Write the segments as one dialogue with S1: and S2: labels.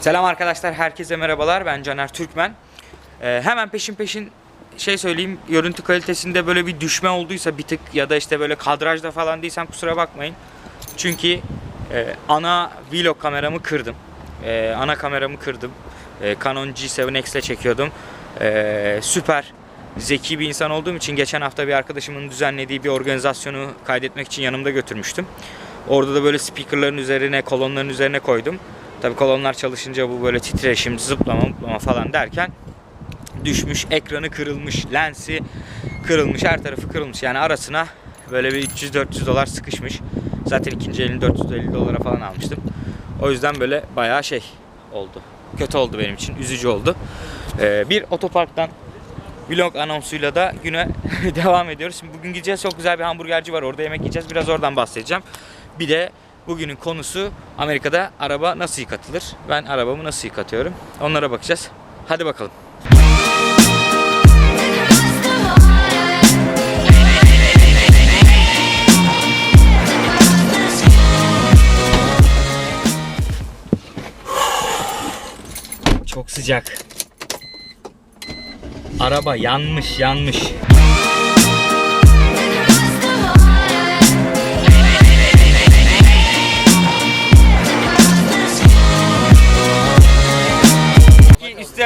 S1: Selam arkadaşlar, herkese merhabalar. Ben Caner Türkmen. Ee, hemen peşin peşin şey söyleyeyim. Görüntü kalitesinde böyle bir düşme olduysa bir tık ya da işte böyle kadrajda falan değilsem kusura bakmayın. Çünkü e, ana vlog kameramı kırdım. E, ana kameramı kırdım. E, Canon G7X ile çekiyordum. E, süper zeki bir insan olduğum için geçen hafta bir arkadaşımın düzenlediği bir organizasyonu kaydetmek için yanımda götürmüştüm. Orada da böyle speakerların üzerine, kolonların üzerine koydum. Tabii kolonlar çalışınca bu böyle titreşim, zıplama, zıplama falan derken düşmüş, ekranı kırılmış, lensi kırılmış, her tarafı kırılmış. Yani arasına böyle bir 300-400 dolar sıkışmış. Zaten ikinci elini 450 dolara falan almıştım. O yüzden böyle bayağı şey oldu. Kötü oldu benim için, üzücü oldu. Ee, bir otoparktan vlog anonsuyla da güne devam ediyoruz. Şimdi bugün gideceğiz. Çok güzel bir hamburgerci var. Orada yemek yiyeceğiz. Biraz oradan bahsedeceğim. Bir de bugünün konusu Amerika'da araba nasıl yıkatılır? Ben arabamı nasıl yıkatıyorum? Onlara bakacağız. Hadi bakalım. Çok sıcak. Araba yanmış, yanmış.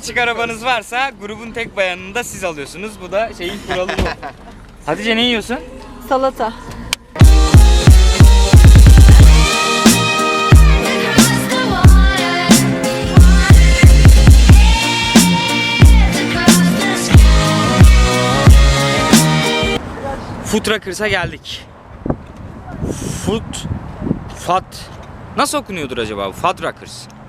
S1: Açık arabanız varsa grubun tek bayanını da siz alıyorsunuz. Bu da şeyin kuralı bu. Hatice ne yiyorsun?
S2: Salata.
S1: Food Truckers'a geldik. Food Fat Nasıl okunuyordur acaba bu? Fat Rockers.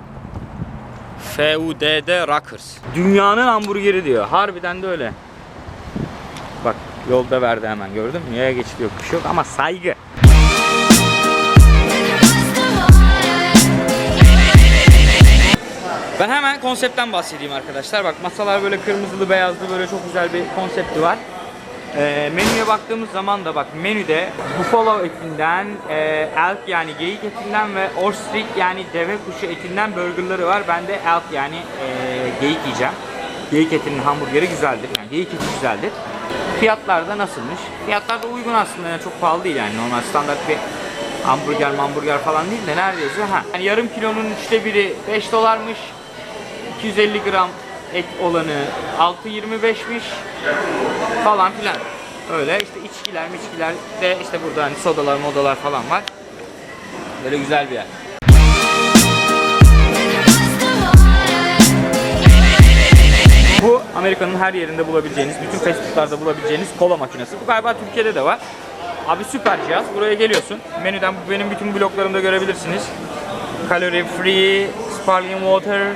S1: F-U-D-D Rockers. Dünyanın hamburgeri diyor. Harbiden de öyle. Bak yolda verdi hemen gördün mü? Yaya geçidi yok bir şey yok ama saygı. Ben hemen konseptten bahsedeyim arkadaşlar. Bak masalar böyle kırmızılı beyazlı böyle çok güzel bir konsepti var. Ee, menüye baktığımız zaman da bak menüde buffalo etinden, e, elk yani geyik etinden ve ostrich yani deve kuşu etinden burgerları var. Ben de elk yani e, geyik yiyeceğim. Geyik etinin hamburgeri güzeldir. Yani geyik eti güzeldir. Fiyatlar da nasılmış? Fiyatlar da uygun aslında yani çok pahalı değil yani normal standart bir hamburger hamburger falan değil de nerede yazıyor? Ha. Yani yarım kilonun üçte biri 5 dolarmış. 250 gram et olanı 6.25'miş falan filan. Öyle işte içkiler miçkiler de işte burada hani sodalar modalar falan var. Böyle güzel bir yer. Bu Amerika'nın her yerinde bulabileceğiniz, bütün fast foodlarda bulabileceğiniz kola makinesi. Bu galiba Türkiye'de de var. Abi süper cihaz. Buraya geliyorsun. Menüden bu benim bütün bloklarımda görebilirsiniz. Calorie free, sparkling water,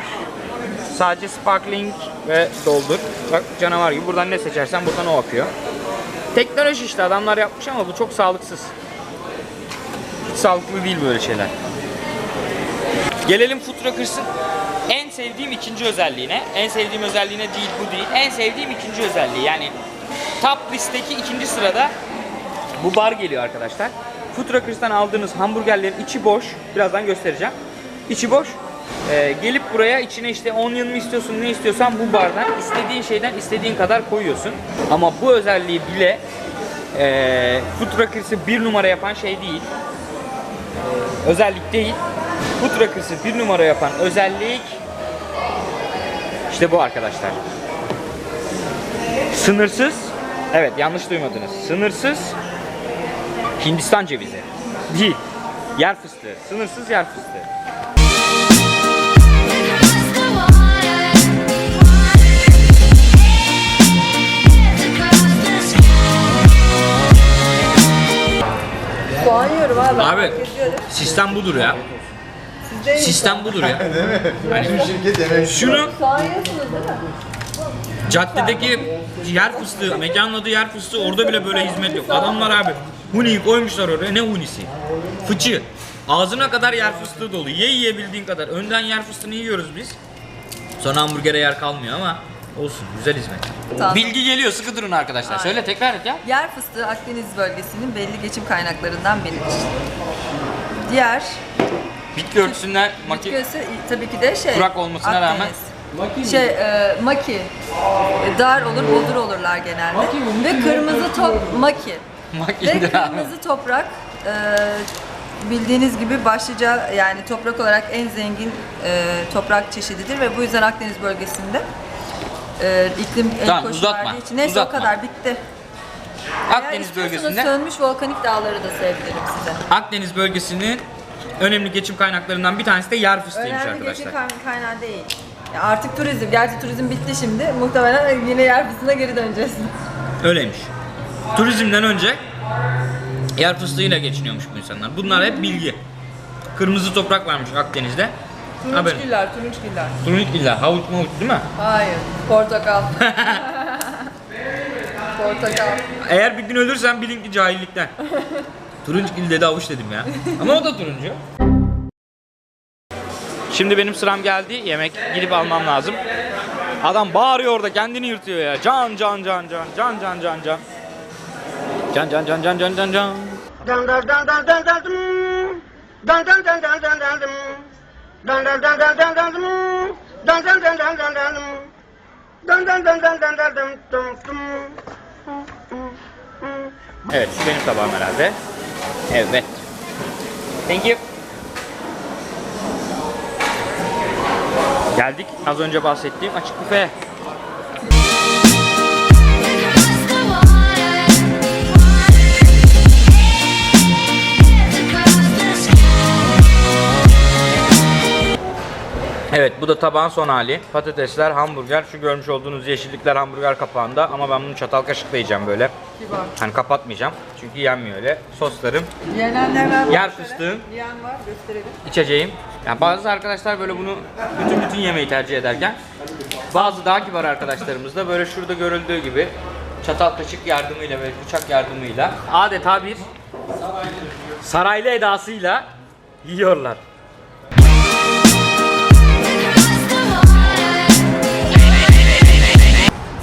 S1: sadece sparkling ve doldur. Bak canavar gibi. Buradan ne seçersen buradan o akıyor. Teknoloji işte adamlar yapmış ama bu çok sağlıksız. Hiç sağlıklı değil böyle şeyler. Gelelim Food en sevdiğim ikinci özelliğine. En sevdiğim özelliğine değil bu değil. En sevdiğim ikinci özelliği yani top listeki ikinci sırada bu bar geliyor arkadaşlar. Food aldığınız hamburgerlerin içi boş. Birazdan göstereceğim. İçi boş. Ee, gelip buraya içine işte onion mu istiyorsun ne istiyorsan bu bardan istediğin şeyden istediğin kadar koyuyorsun. Ama bu özelliği bile e, Food Truckers'ı bir numara yapan şey değil. Ee, özellik değil. Food Truckers'ı bir numara yapan özellik işte bu arkadaşlar. Sınırsız, evet yanlış duymadınız. Sınırsız Hindistan cevizi. Değil. Yer fıstığı. Sınırsız yer fıstığı.
S2: Soğan yiyorum abi.
S1: Abi sistem budur ya. Sistem budur ya.
S3: Bizim şirket yemek
S1: Şunu
S2: Soğan yiyorsunuz değil mi?
S1: caddedeki yer fıstığı, mekanın adı yer fıstığı orada bile böyle hizmet yok. Adamlar abi huniyi koymuşlar oraya. Ne hunisi? Fıçı. Ağzına kadar yer fıstığı dolu. Ye yiyebildiğin kadar. Önden yer fıstığını yiyoruz biz. Sonra hamburgere yer kalmıyor ama olsun güzel hizmet.
S2: Tamam.
S1: Bilgi geliyor sıkı durun arkadaşlar. Söyle tekrar et ya.
S2: Yer fıstığı Akdeniz bölgesinin belli geçim kaynaklarından biridir. Diğer
S1: Bitki örtüsünden
S2: Bitki
S1: maki
S2: örtüsü tabii ki de şey.
S1: Kurak olmasına rağmen-
S2: Akdeniz. Şey, e, maki. E, Dar olur, bodur olurlar genelde. Ve kırmızı top maki. Ve
S1: makidir abi.
S2: kırmızı toprak e, bildiğiniz gibi başlıca yani toprak olarak en zengin e, toprak çeşididir ve bu yüzden Akdeniz bölgesinde e, iklim en
S1: Tamam, uzatma,
S2: verdiği için. Neyse
S1: uzatma.
S2: o kadar bitti. Eğer
S1: Akdeniz
S2: istiyorsanız
S1: bölgesinde
S2: sönmüş volkanik dağları da sevdirim size.
S1: Akdeniz bölgesinin önemli geçim kaynaklarından bir tanesi de yer fıstığıymış
S2: Önemli
S1: arkadaşlar.
S2: geçim kaynağı- kaynağı değil. Ya artık turizm. Gerçi turizm bitti şimdi. Muhtemelen yine yer fıstığına geri döneceğiz.
S1: Öyleymiş. Turizmden önce yer fıstığıyla geçiniyormuş bu insanlar. Bunlar hep bilgi. Kırmızı toprak varmış Akdeniz'de.
S2: Turunçgiller, turunçgiller.
S1: Turunçgiller, havuç mavuç değil mi?
S2: Hayır, portakal. portakal.
S1: Eğer bir gün ölürsen bilin ki cahillikten. Turunçgil dedi avuç dedim ya. Ama o da turuncu. Şimdi benim sıram geldi. Yemek gidip almam lazım. Adam bağırıyor orada kendini yırtıyor ya. Can can can can can can can can. Can can can can can can can.
S4: Dun dun dun dun dun dun dun. Dun dun dun dun dun dun dun dun. Dun dun dun dun dun dun dun. Dun dun dun dun dun dun dun dun dun.
S1: Evet benim tabağım herhalde. Evet. Thank you. Geldik az önce bahsettiğim açık büfeye. Evet bu da tabağın son hali. Patatesler, hamburger, şu görmüş olduğunuz yeşillikler hamburger kapağında ama ben bunu çatal kaşıkla yiyeceğim böyle.
S2: Kibar.
S1: Hani kapatmayacağım çünkü yenmiyor öyle. Soslarım,
S2: Yenenler var.
S1: Yer
S2: şöyle.
S1: fıstığı.
S2: Yiyen var, gösterelim.
S1: içeceğim. Yani bazı arkadaşlar böyle bunu bütün bütün yemeği tercih ederken bazı daha kibar arkadaşlarımız da böyle şurada görüldüğü gibi çatal kaşık yardımıyla ve bıçak yardımıyla adeta bir saraylı edasıyla yiyorlar.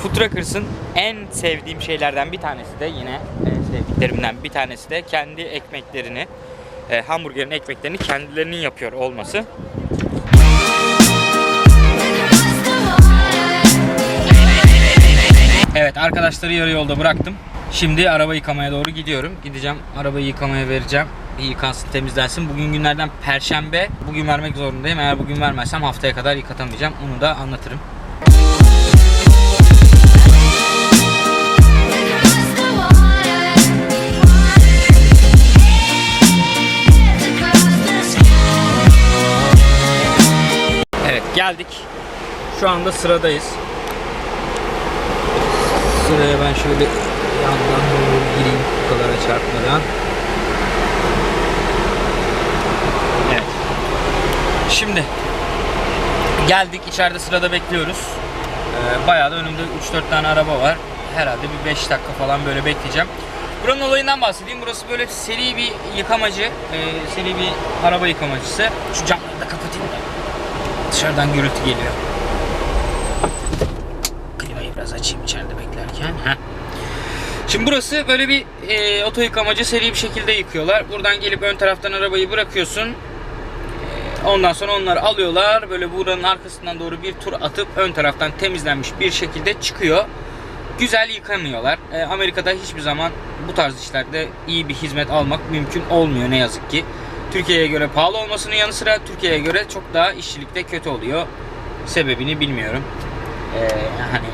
S1: Food Truckers'ın en sevdiğim şeylerden bir tanesi de yine en sevdiklerimden bir tanesi de kendi ekmeklerini, e, hamburgerin ekmeklerini kendilerinin yapıyor olması. Evet arkadaşları yarı yolda bıraktım. Şimdi araba yıkamaya doğru gidiyorum. Gideceğim arabayı yıkamaya vereceğim. Bir yıkansın temizlensin. Bugün günlerden perşembe. Bugün vermek zorundayım. Eğer bugün vermezsem haftaya kadar yıkatamayacağım. Onu da anlatırım. Geldik. Şu anda sıradayız. Sıraya ben şöyle yandan doğru gireyim bu kadar çarpmadan. Evet. Şimdi geldik içeride sırada bekliyoruz. Ee, bayağı da önümde 3-4 tane araba var. Herhalde bir 5 dakika falan böyle bekleyeceğim. Buranın olayından bahsedeyim. Burası böyle seri bir yıkamacı, e, seri bir araba yıkamacısı. Şu camları da kapatayım da. Dışarıdan gürültü geliyor. Klimayı biraz açayım içeride beklerken. Heh. Şimdi burası böyle bir e, oto yıkamacı seri bir şekilde yıkıyorlar. Buradan gelip ön taraftan arabayı bırakıyorsun. E, ondan sonra onları alıyorlar. Böyle buranın arkasından doğru bir tur atıp ön taraftan temizlenmiş bir şekilde çıkıyor. Güzel yıkamıyorlar. E, Amerika'da hiçbir zaman bu tarz işlerde iyi bir hizmet almak mümkün olmuyor ne yazık ki. Türkiye'ye göre pahalı olmasının yanı sıra Türkiye'ye göre çok daha işçilikte kötü oluyor. Sebebini bilmiyorum. E, hani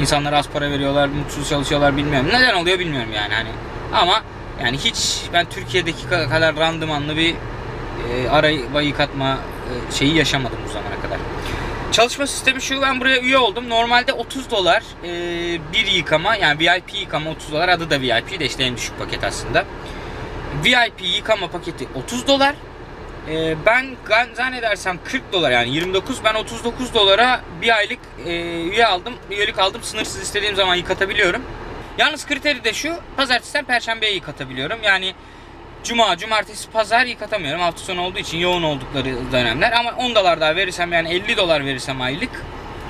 S1: insanlara az para veriyorlar, mutsuz çalışıyorlar bilmiyorum. Neden oluyor bilmiyorum yani hani. Ama yani hiç ben Türkiye'deki ka- kadar randımanlı bir e, araba yıkatma e, şeyi yaşamadım bu zamana kadar. Çalışma sistemi şu ben buraya üye oldum. Normalde 30 dolar e, bir yıkama yani VIP yıkama 30 dolar adı da VIP de işte en düşük paket aslında. VIP yıkama paketi 30 dolar. E, ben zannedersem 40 dolar yani 29 ben 39 dolara bir aylık e, üye aldım. Üyelik aldım. Sınırsız istediğim zaman yıkatabiliyorum. Yalnız kriteri de şu. Pazartesiden perşembeye yıkatabiliyorum. Yani Cuma, cumartesi, pazar yıkatamıyorum. Hafta sonu olduğu için yoğun oldukları dönemler. Ama 10 dolar daha verirsem yani 50 dolar verirsem aylık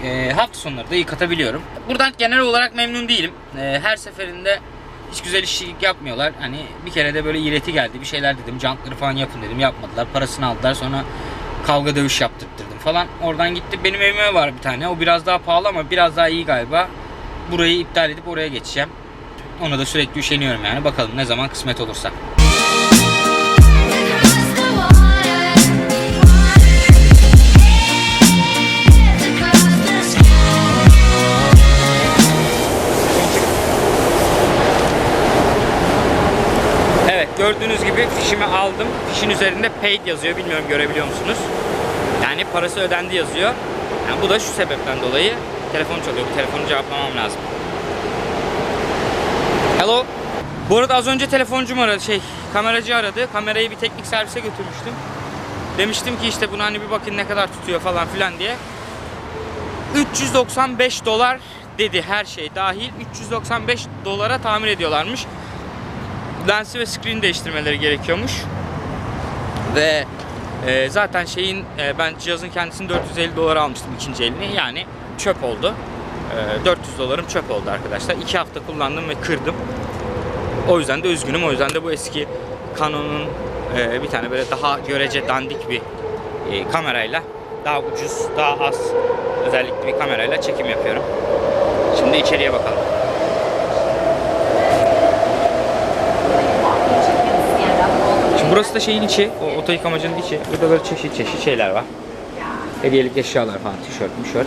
S1: e, hafta sonları da yıkatabiliyorum. Buradan genel olarak memnun değilim. E, her seferinde hiç güzel işçilik yapmıyorlar. Hani bir kere de böyle iğreti geldi. Bir şeyler dedim. Jantları falan yapın dedim. Yapmadılar. Parasını aldılar. Sonra kavga dövüş yaptırttırdım falan. Oradan gitti. Benim evime var bir tane. O biraz daha pahalı ama biraz daha iyi galiba. Burayı iptal edip oraya geçeceğim. Ona da sürekli üşeniyorum yani. Bakalım ne zaman kısmet olursa. Gördüğünüz gibi fişimi aldım. Fişin üzerinde paid yazıyor. Bilmiyorum görebiliyor musunuz? Yani parası ödendi yazıyor. Yani bu da şu sebepten dolayı telefon çalıyor. Bu telefonu cevaplamam lazım. Hello. Bu arada az önce telefoncum aradı. Şey kameracı aradı. Kamerayı bir teknik servise götürmüştüm. Demiştim ki işte bunu hani bir bakın ne kadar tutuyor falan filan diye. 395 dolar dedi her şey dahil. 395 dolara tamir ediyorlarmış lensi ve screen değiştirmeleri gerekiyormuş. Ve e, zaten şeyin e, ben cihazın kendisini 450 dolara almıştım ikinci elini. Yani çöp oldu. E, 400 dolarım çöp oldu arkadaşlar. 2 hafta kullandım ve kırdım. O yüzden de üzgünüm. O yüzden de bu eski Canon'un e, bir tane böyle daha görece dandik bir e, kamerayla daha ucuz, daha az özellikli bir kamerayla çekim yapıyorum. Şimdi içeriye bakalım. Şimdi burası da şeyin içi, o oto yıkamacının içi. Burada böyle çeşit çeşit şeyler var. Hediyelik eşyalar falan, tişört, mişört.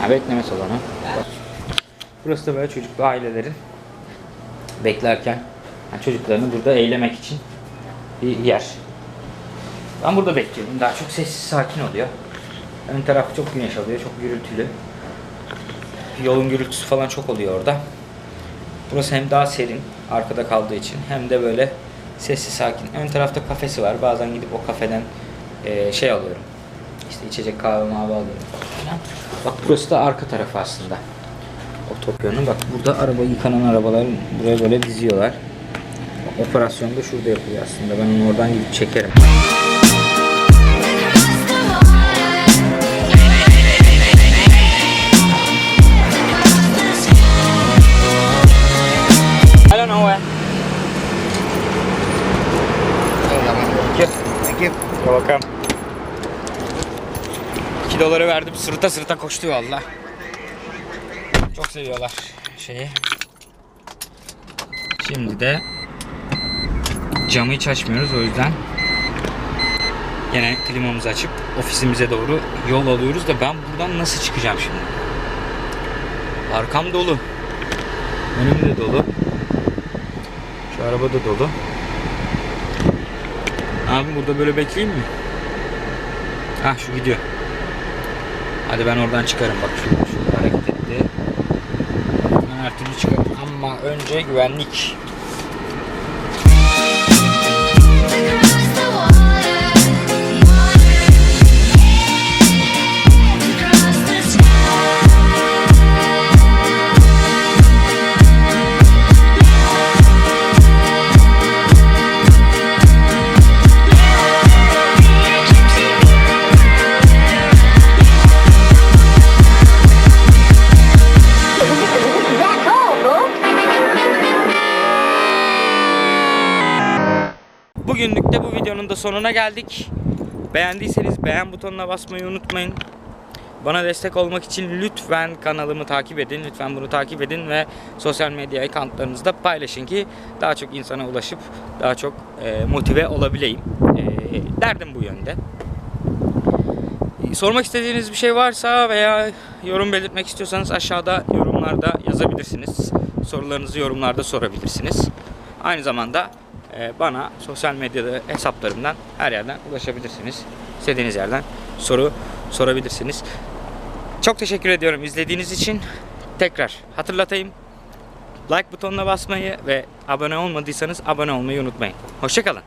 S1: Ha, bekleme salonu. Burası da böyle çocuklu ailelerin beklerken yani çocuklarını burada eğlemek için bir yer. Ben burada bekliyorum. Daha çok sessiz, sakin oluyor. Ön taraf çok güneş alıyor, çok gürültülü. Yolun gürültüsü falan çok oluyor orada. Burası hem daha serin arkada kaldığı için hem de böyle sessiz sakin. Ön tarafta kafesi var. Bazen gidip o kafeden eee, şey alıyorum. İşte içecek kahve mavi alıyorum falan. Bak burası da arka tarafı aslında. Otopyonun bak burada araba yıkanan arabalar buraya böyle diziyorlar. Operasyon da şurada yapılıyor aslında. Ben onu oradan gidip çekerim. Thank you. You're welcome. 2 doları verdim sırıta sırıta koştu valla. Çok seviyorlar şeyi. Şimdi de camı hiç açmıyoruz o yüzden yine klimamızı açıp ofisimize doğru yol alıyoruz da ben buradan nasıl çıkacağım şimdi? Arkam dolu. Önüm de dolu. Şu araba da dolu. Abi burada böyle bekleyeyim mi? Ha şu gidiyor. Hadi ben oradan çıkarım bak şu, şu hareket etti. Ben her türlü çıkarım ama önce güvenlik. Videonun da sonuna geldik. Beğendiyseniz beğen butonuna basmayı unutmayın. Bana destek olmak için lütfen kanalımı takip edin. Lütfen bunu takip edin ve sosyal medya accountlarınızda paylaşın ki daha çok insana ulaşıp daha çok e, motive olabileyim. E, derdim bu yönde. Sormak istediğiniz bir şey varsa veya yorum belirtmek istiyorsanız aşağıda yorumlarda yazabilirsiniz. Sorularınızı yorumlarda sorabilirsiniz. Aynı zamanda bana sosyal medyada hesaplarımdan her yerden ulaşabilirsiniz. İstediğiniz yerden soru sorabilirsiniz. Çok teşekkür ediyorum izlediğiniz için. Tekrar hatırlatayım. Like butonuna basmayı ve abone olmadıysanız abone olmayı unutmayın. Hoşçakalın.